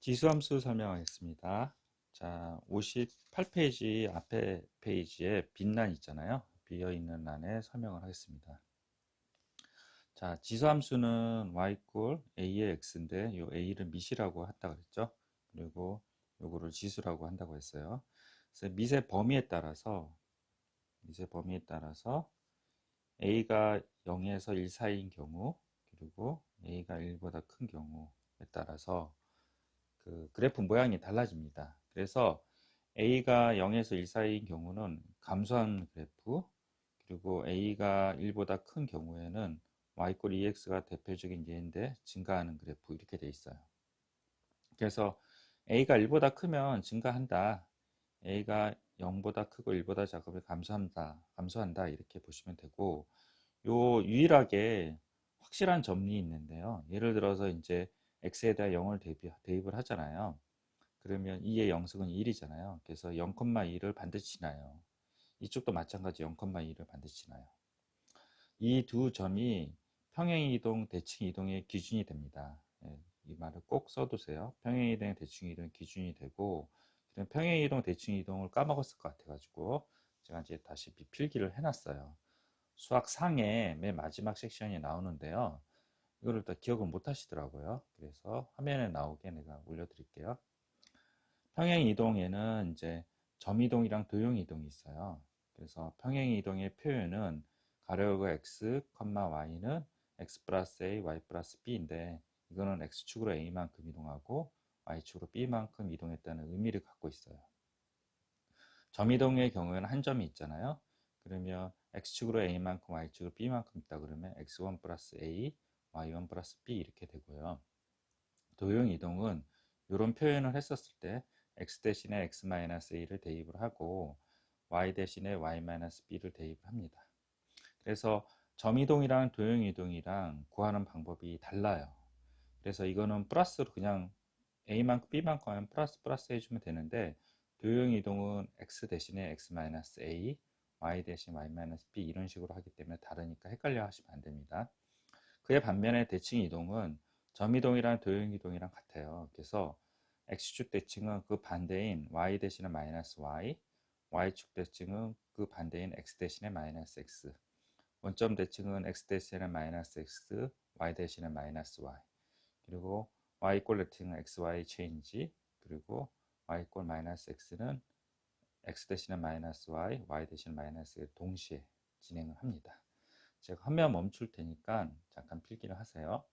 지수함수 설명하겠습니다. 자, 58페이지 앞에 페이지에 빈란 있잖아요. 비어있는 란에 설명을 하겠습니다. 자, 지수함수는 y 꼴 a의 x인데 이 a를 밑이라고 했다 그랬죠. 그리고 요거를 지수라고 한다고 했어요. 그래서 밑의 범위에 따라서 밑의 범위에 따라서 a가 0에서 1 사이인 경우 그리고 a가 1보다 큰 경우에 따라서 그 그래프 모양이 달라집니다. 그래서 a가 0에서 1 사이인 경우는 감소한 그래프 그리고 a가 1보다 큰 경우에는 y 꼴 2x가 대표적인 예인데 증가하는 그래프 이렇게 돼 있어요. 그래서 a가 1보다 크면 증가한다. a가 0보다 크고 1보다 작으면 감소한다. 감소한다. 이렇게 보시면 되고 요 유일하게 확실한 점이 있는데요. 예를 들어서 이제 x에다 0을 대비, 대입을 하잖아요. 그러면 2의 영승은 1이잖아요. 그래서 0,2를 반드시 지나요. 이쪽도 마찬가지 0,2를 반드시 지나요. 이 두 점이 평행이동, 대칭이동의 기준이 됩니다. 예, 이 말을 꼭 써두세요. 평행이동, 대칭이동 기준이 되고 평행이동, 대칭이동을 까먹었을 것 같아가지고 제가 이제 다시 필기를 해놨어요. 수학 상에 맨 마지막 섹션이 나오는데요. 이거를 다 기억을 못 하시더라고요. 그래서 화면에 나오게 내가 올려드릴게요. 평행 이동에는 이제 점 이동이랑 도형 이동이 있어요. 그래서 평행 이동의 표현은 가로열고 x, y는 x 플러스 a, y 플러스 b인데 이거는 x축으로 a만큼 이동하고 y축으로 b만큼 이동했다는 의미를 갖고 있어요. 점 이동의 경우에는 한 점이 있잖아요. 그러면 x축으로 a만큼 y축으로 b만큼 있다 그러면 x1 플러스 a, y1 플러스 b 이렇게 되고요. 도형 이동은 이런 표현을 했었을 때 x 대신에 x 마이너스 a를 대입을 하고 y 대신에 y 마이너스 b를 대입을 합니다. 그래서 점 이동이랑 도형 이동이랑 구하는 방법이 달라요. 그래서 이거는 플러스로 그냥 a만큼 b만큼 하면 플러스 플러스 해주면 되는데 도형 이동은 x 대신에 x 마이너스 a, y 대신 y 마이너스 b 이런 식으로 하기 때문에 다르니까 헷갈려 하시면 안 됩니다. 그에 반면에 대칭 이동은 점 이동이랑 도형 이동이랑 같아요. 그래서 x축 대칭은 그 반대인 y 대신에 마이너스 y, y축 대칭은 그 반대인 x 대신에 마이너스 x, 원점 대칭은 x 대신에 마이너스 x, y 대신에 마이너스 y, 그리고 y 꼴 대칭은 xy 체인지, 그리고 y 꼴 마이너스 x는 x 대신에 마이너스 y, y 대신에 마이너스 동시에 진행을 합니다. 제가 화면 멈출 테니까 잠깐 필기를 하세요.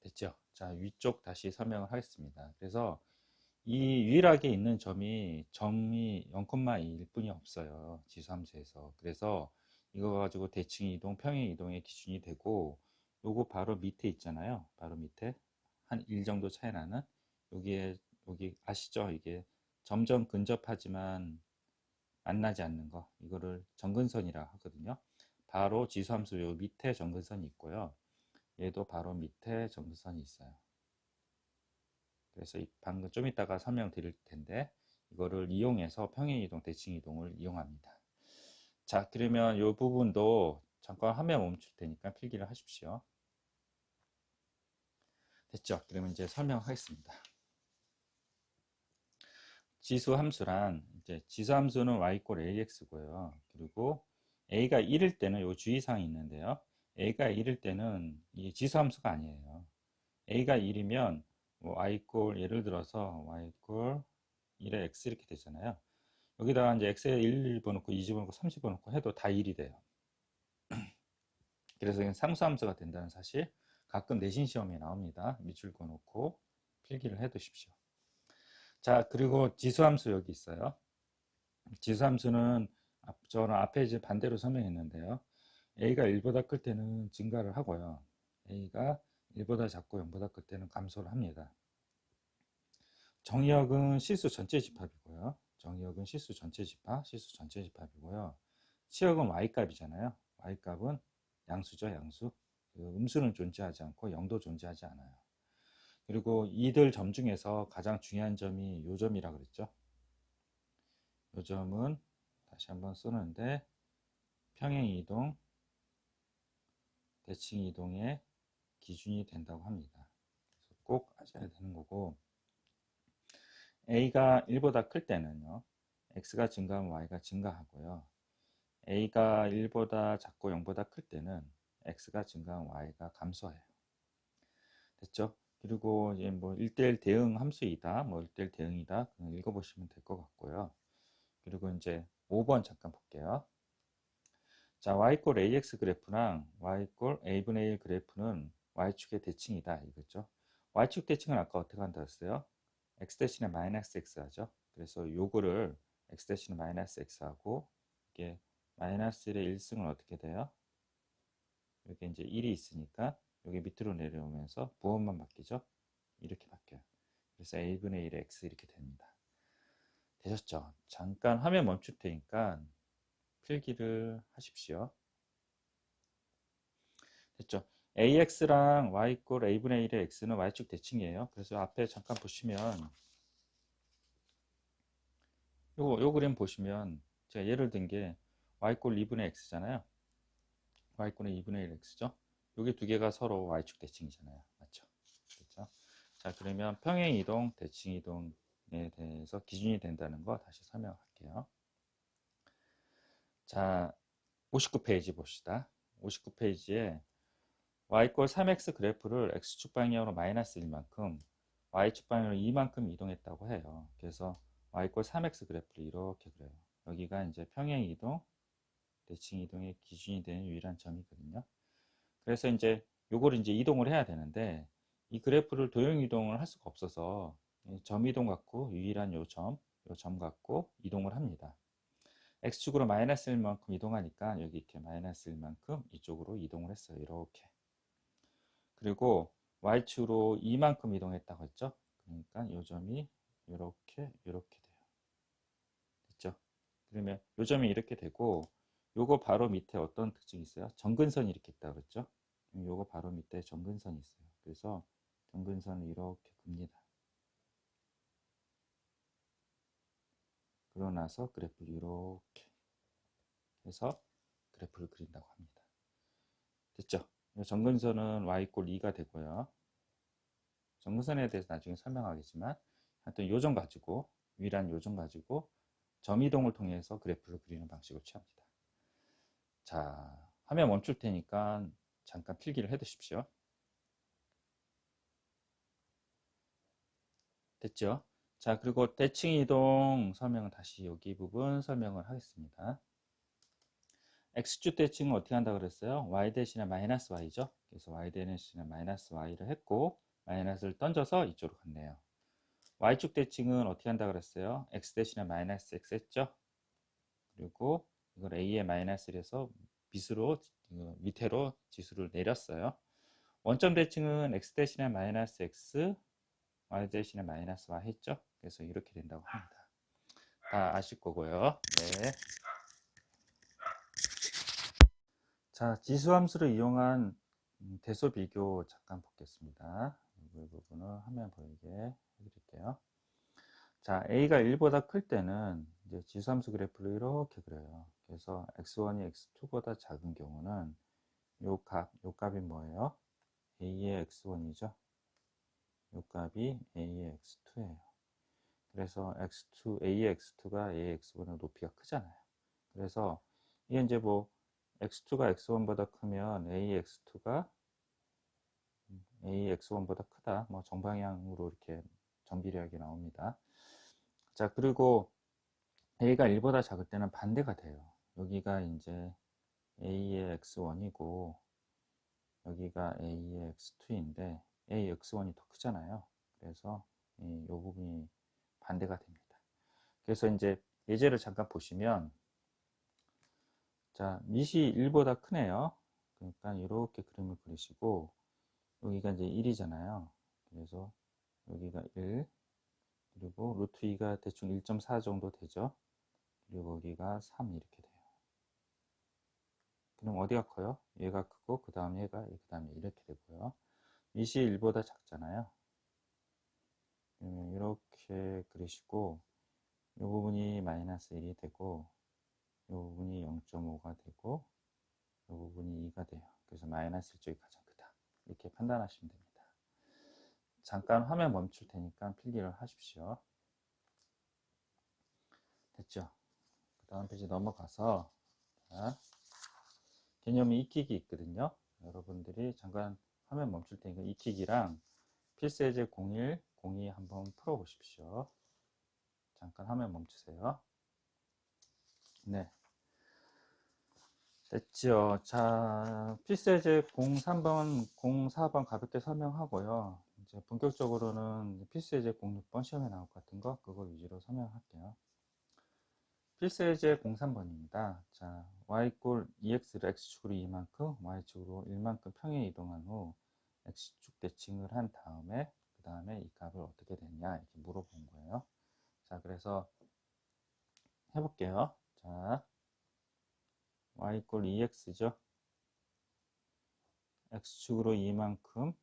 됐죠? 자, 위쪽 다시 설명을 하겠습니다. 그래서 이 유일하게 있는 점이 점이 0,2일 뿐이 없어요. 지수 함수에서. 그래서 이거 가지고 대칭 이동, 평행 이동의 기준이 되고 요거 바로 밑에 있잖아요. 바로 밑에 한 1 정도 차이 나는 여기에 여기 아시죠? 이게 점점 근접하지만 만나지 않는 거 이거를 정근선이라 하거든요. 바로 지수함수 요 밑에 정근선이 있고요. 얘도 바로 밑에 정근선이 있어요. 그래서 이 방금 좀 이따가 설명드릴 텐데 이거를 이용해서 평행이동, 대칭이동을 이용합니다. 자 그러면 이 부분도 잠깐 화면 멈출 테니까 필기를 하십시오. 됐죠? 그러면 이제 설명하겠습니다. 지수 함수란 이제 지수 함수는 y 꼴 ax고요. 그리고 a가 1일 때는 요 주의사항이 있는데요. a가 1일 때는 이 지수 함수가 아니에요. a가 1이면 뭐 y 꼴 예를 들어서 y 꼴 1에 x 이렇게 되잖아요. 여기다가 이제 x에 1 집어넣고 2 집어넣고 3 집어넣고 해도 다 1이 돼요. 그래서 이건 상수함수가 된다는 사실 가끔 내신 시험에 나옵니다. 밑줄 그어놓고 필기를 해 두십시오. 자, 그리고 지수함수 여기 있어요. 지수함수는 저는 앞에 이제 반대로 설명했는데요. a가 1보다 클 때는 증가를 하고요. a가 1보다 작고 0보다 클 때는 감소를 합니다. 정의역은 실수 전체 집합이고요. 정의역은 실수 전체 집합, 실수 전체 집합이고요. 치역은 y값이잖아요. y값은 양수죠, 양수. 그 음수는 존재하지 않고 0도 존재하지 않아요. 그리고 이들 점 중에서 가장 중요한 점이 요 점이라 그랬죠. 요 점은 다시 한번 쓰는데 평행 이동, 대칭 이동의 기준이 된다고 합니다. 꼭 아셔야 되는 거고 a가 1보다 클 때는요. x가 증가하면 y가 증가하고요. a가 1보다 작고 0보다 클 때는 x가 증가하면 y가 감소해요. 됐죠? 그리고 이제 뭐 1대1 대응 함수이다, 뭐 1대1 대응이다, 그냥 읽어보시면 될 것 같고요. 그리고 이제 5번 잠깐 볼게요. 자, y 꼴 ax 그래프랑 y 꼴 a분의 1 그래프는 y축의 대칭이다 이거죠. y축 대칭은 아까 어떻게 한다 했어요? x 대신에 마이너스 x 하죠. 그래서 요거를 x 대신에 마이너스 x 하고 이게 마이너스 1의 1승은 어떻게 돼요? 여기 이제 1이 있으니까 여기 밑으로 내려오면서 부호만 바뀌죠? 이렇게 바뀌어요. 그래서 a분의 1의 x 이렇게 됩니다. 되셨죠? 잠깐 화면 멈출 테니까 필기를 하십시오. 됐죠? ax랑 y 꼴 a분의 1의 x는 y축 대칭이에요. 그래서 앞에 잠깐 보시면 요, 요 그림 보시면 제가 예를 든 게 y 꼴 2분의 x잖아요. y 꼴은 2분의 1 x죠. 여기 두 개가 서로 y축 대칭이잖아요. 맞죠? 그렇죠? 자, 그러면 평행 이동, 대칭 이동에 대해서 기준이 된다는 거 다시 설명할게요. 자, 59페이지 봅시다. 59페이지에 y꼴 3x 그래프를 x축 방향으로 마이너스 1만큼, y축 방향으로 2만큼 이동했다고 해요. 그래서 y꼴 3x 그래프를 이렇게 그려요. 여기가 이제 평행 이동, 대칭 이동의 기준이 되는 유일한 점이거든요. 그래서 이제 요걸 이제 이동을 해야 되는데 이 그래프를 도형 이동을 할 수가 없어서 점 이동 갖고 유일한 요 점, 요점 갖고 이동을 합니다. x축으로 마이너스 1만큼 이동하니까 여기 이렇게 마이너스 1만큼 이쪽으로 이동을 했어요. 이렇게. 그리고 y축으로 2만큼 이동했다고 했죠. 그러니까 요 점이 이렇게 이렇게 돼요. 됐죠? 그러면 요 점이 이렇게 되고 요거 바로 밑에 어떤 특징이 있어요? 정근선이 이렇게 있다 그랬죠? 요거 바로 밑에 정근선이 있어요. 그래서 정근선을 이렇게 긋니다. 그러고 나서 그래프를 이렇게 해서 그래프를 그린다고 합니다. 됐죠? 정근선은 y꼴 2가 되고요. 정근선에 대해서 나중에 설명하겠지만 하여튼 요점 가지고 위란 요점 가지고 점 이동을 통해서 그래프를 그리는 방식을 취합니다. 자, 화면 멈출 테니까 잠깐 필기를 해 두십시오. 됐죠? 자, 그리고 대칭 이동 설명은 다시 여기 부분 설명을 하겠습니다. x축 대칭은 어떻게 한다 그랬어요? y 대신에 마이너스 y죠. 그래서 y 대신에 마이너스 y를 했고 마이너스를 던져서 이쪽으로 갔네요. y축 대칭은 어떻게 한다 그랬어요? x 대신에 마이너스 x 했죠. 그리고 이걸 a의 마이너스를 해서 밑으로 밑으로 지수를 내렸어요. 원점 대칭은 x 대신에 마이너스 x, y 대신에 마이너스 y 했죠. 그래서 이렇게 된다고 합니다. 다 아실 거고요. 네. 자, 지수함수를 이용한 대소 비교 잠깐 보겠습니다. 이 부분을 화면 보이게 해드릴게요. 자, a가 1보다 클 때는 이제 지수함수 그래프를 이렇게 그려요. 그래서 x1이 x2보다 작은 경우는 요 값, 요 값이 뭐예요? a의 x1이죠. 요 값이 a의 x2예요. 그래서 x2, a의 x2가 a의 x1의 높이가 크잖아요. 그래서 이게 이제 뭐 x2가 x1보다 크면 a의 x2가 a x1보다 크다. 뭐 정방향으로 이렇게 정비례하게 나옵니다. 자, 그리고 a가 1보다 작을 때는 반대가 돼요. 여기가 이제 a의 x1이고 여기가 a의 x2인데 a x1이 더 크잖아요. 그래서 이 부분이 반대가 됩니다. 그래서 이제 예제를 잠깐 보시면 자, 밑이 1보다 크네요. 그러니까 이렇게 그림을 그리시고 여기가 이제 1이잖아요. 그래서 여기가 1 그리고 루트 2가 대충 1.4 정도 되죠. 그리고 여기가 3 이렇게 돼요. 그럼 어디가 커요? 얘가 크고 그 다음 얘가 그 다음에 이렇게 되고요. 밑이 1보다 작잖아요. 이렇게 그리시고 이 부분이 마이너스 1이 되고 이 부분이 0.5가 되고 이 부분이 2가 돼요. 그래서 마이너스 1쪽이 가장 크다. 이렇게 판단하시면 됩니다. 잠깐 화면 멈출 테니까 필기를 하십시오. 됐죠? 그 다음 페이지 넘어가서 자, 개념이 익히기 있거든요. 여러분들이 잠깐 화면 멈출 테니까 익히기랑 필세제 01, 02 한번 풀어 보십시오. 잠깐 화면 멈추세요. 네. 됐죠. 자, 필세제 03번, 04번 가볍게 설명하고요. 이제 본격적으로는 필세제 06번 시험에 나올 것 같은 거, 그거 위주로 설명할게요. 필세제 03번입니다. 자, y꼴 2x를 x축으로 2만큼, y축으로 1만큼 평에 이동한 후 x축 대칭을 한 다음에 그 다음에 이 값을 어떻게 됐냐 이렇게 물어본 거예요. 자, 그래서 해볼게요. 자, y꼴 2x죠. x축으로 2만큼,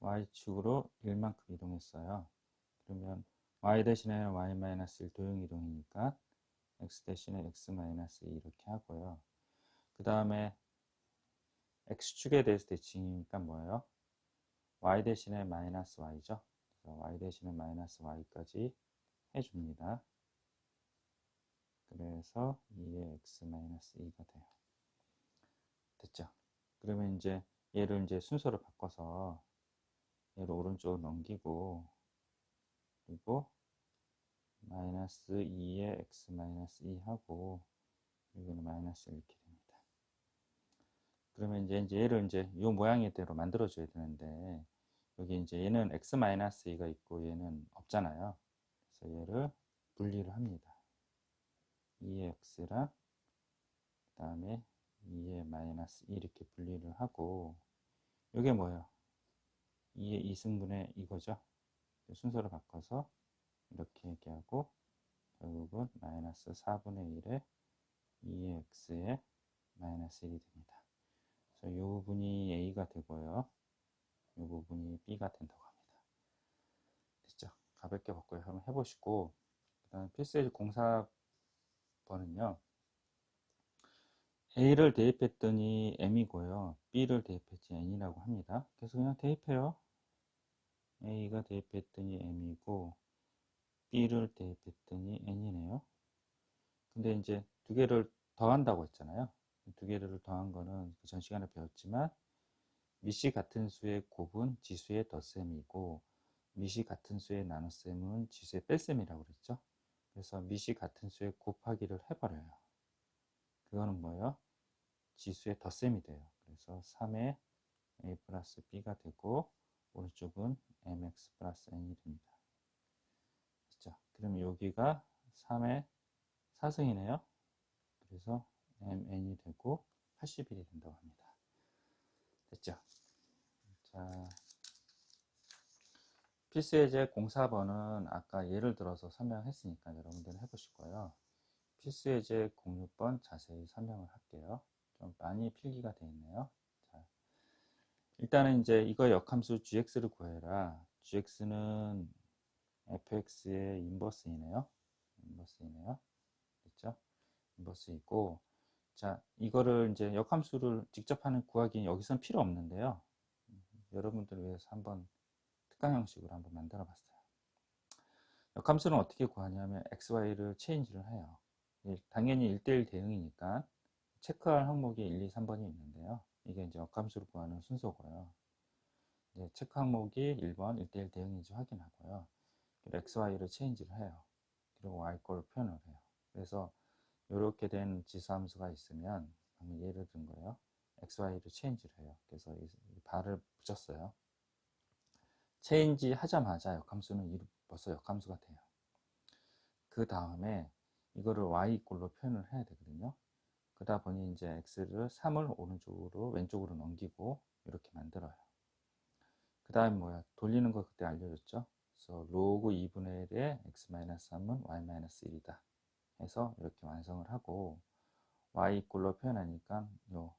y축으로 1만큼 이동했어요. 그러면 y 대신에 y-1 도형 이동이니까 x 대신에 x-2 이렇게 하고요. 그 다음에 x축에 대해서 대칭이니까 뭐예요? y 대신에 마이너스 y죠. 그래서 y 대신에 마이너스 y까지 해줍니다. 그래서 2의 x-2가 돼요. 됐죠? 그러면 이제 얘를 이제 순서를 바꿔서 얘를 오른쪽으로 넘기고 그리고 마이너스 2의 x 마이너스 2 하고 여기는 마이너스 이렇게. 그러면 이제, 이제 얘를 이제 이 모양대로 만들어줘야 되는데 여기 이제 얘는 x 마이너스 2가 있고 얘는 없잖아요. 그래서 얘를 분리를 합니다. 2의 x랑 그 다음에 2의 마이너스 2 이렇게 분리를 하고 이게 뭐예요? 2의 2승분의 이거죠. 순서를 바꿔서 이렇게 얘기하고 결국은 마이너스 4분의 1에 2의 x에 마이너스 1이 됩니다. 이 부분이 a가 되고요. 이 부분이 b가 된다고 합니다. 됐죠? 가볍게 바꿔 한번 해보시고 그 다음 필수의 04번은요. a를 대입했더니 m이고요. b를 대입했지 n이라고 합니다. 그래서 그냥 대입해요. a가 대입했더니 m이고 b를 대입했더니 n이네요. 근데 이제 두 개를 더한다고 했잖아요. 두 개를 더한 거는 그전 시간에 배웠지만 미시 같은 수의 곱은 지수의 덧셈이고 미시 같은 수의 나눗셈은 지수의 뺄셈이라고 그랬죠. 그래서 미시 같은 수의 곱하기를 해버려요. 그거는 뭐예요? 지수의 덧셈이 돼요. 그래서 3의 a 플러스 b가 되고 오른쪽은 mx 플러스 n이 됩니다. 됐죠? 그럼 여기가 3의 4승이네요. 그래서 mn이 되고 81이 된다고 합니다. 됐죠? 자, 필수예제 04번은 아까 예를 들어서 설명했으니까 여러분들 해보실 거예요. 필수예제 06번 자세히 설명을 할게요. 좀 많이 필기가 되어 있네요. 자, 일단은 이제 이거 역함수 gx를 구해라. gx는 fx의 인버스이네요. 인버스이네요. 됐죠? 인버스이고 자, 이거를 이제 역함수를 직접 하는 구하기는 여기선 필요 없는데요. 여러분들을 위해서 한번 특강 형식으로 한번 만들어 봤어요. 역함수는 어떻게 구하냐면 xy를 체인지를 해요. 당연히 1대1 대응이니까 체크할 항목이 1, 2, 3번이 있는데요. 이게 이제 역함수를 구하는 순서고요. 이제 체크 항목이 1번 1대1 대응인지 확인하고요. xy를 체인지를 해요. 그리고 y꼴을 표현을 해요. 그래서 이렇게 된 지수함수가 있으면 방금 예를 든 거예요. xy를 체인지를 해요. 그래서 이 발을 붙였어요. 체인지 하자마자 역함수는 벌써 역함수가 돼요. 그 다음에 이거를 y꼴로 표현을 해야 되거든요. 그러다 보니 이제 x를 3을 오른쪽으로 왼쪽으로 넘기고 이렇게 만들어요. 그 다음에 뭐야? 돌리는 거 그때 알려줬죠? 그래서 로그 2분의 1에 x-3은 y-1이다. 해서 이렇게 완성을 하고 y꼴로 표현하니까 요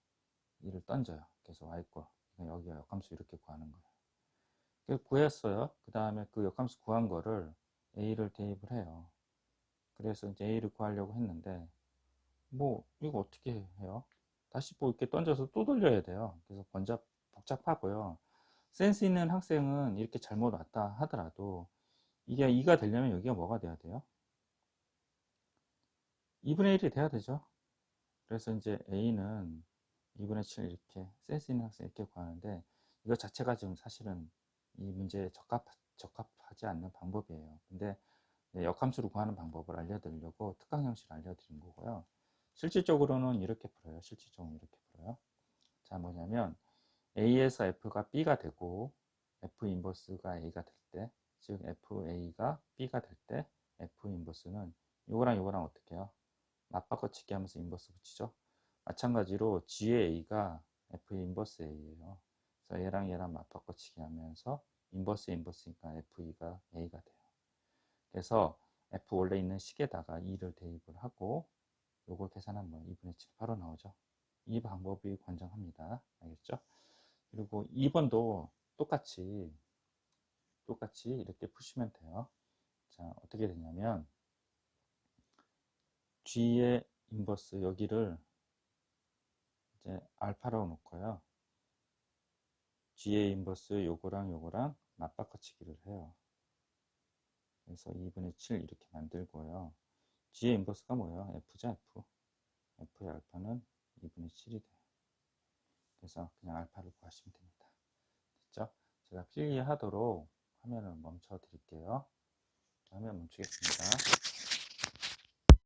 2를 던져요. 그래서 y꼴. 여기가 역함수 이렇게 구하는 거예요. 구했어요. 그 다음에 그 역함수 구한 거를 a를 대입을 해요. 그래서 이제 a를 구하려고 했는데 뭐 이거 어떻게 해요? 다시 뭐 이렇게 던져서 또 돌려야 돼요. 그래서 번잡, 복잡하고요. 센스 있는 학생은 이렇게 잘못 왔다 하더라도 이게 2가 되려면 여기가 뭐가 돼야 돼요? 2분의 1이 돼야 되죠. 그래서 이제 A는 2분의 7 이렇게 센스 있는 학생 이렇게 구하는데 이거 자체가 지금 사실은 이 문제에 적합, 적합하지 않는 방법이에요. 근데 네, 역함수로 구하는 방법을 알려드리려고 특강 형식을 알려드린 거고요. 실질적으로는 이렇게 풀어요. 실질적으로 이렇게 풀어요. 자, 뭐냐면 A에서 F가 B가 되고 F 인버스가 A가 될 때, 즉 FA가 B가 될 때 F 인버스는 요거랑 요거랑 어떻게 해요? 맞바꿔치기 하면서 인버스 붙이죠. 마찬가지로 G의 A가 F 인버스 A예요. 그래서 얘랑 얘랑 맞바꿔치기 하면서 인버스 인버스니까 FE가 A가 돼요. 그래서 F 원래 있는 식에다가 2를 대입을 하고 요걸 계산하면 2분의 7 바로 나오죠. 이 방법이 권장합니다. 알겠죠? 그리고 2번도 똑같이 똑같이 이렇게 푸시면 돼요. 자, 어떻게 되냐면 G의 인버스 여기를 이제 알파로 놓고요. G의 인버스 요거랑 요거랑 맞바꿔치기를 해요. 그래서 2분의 7 이렇게 만들고요. G의 인버스가 뭐예요? F죠, F. F의 알파는 2분의 7이 돼요. 그래서 그냥 알파를 구하시면 됩니다. 됐죠? 제가 필기하도록 화면을 멈춰 드릴게요. 화면 멈추겠습니다.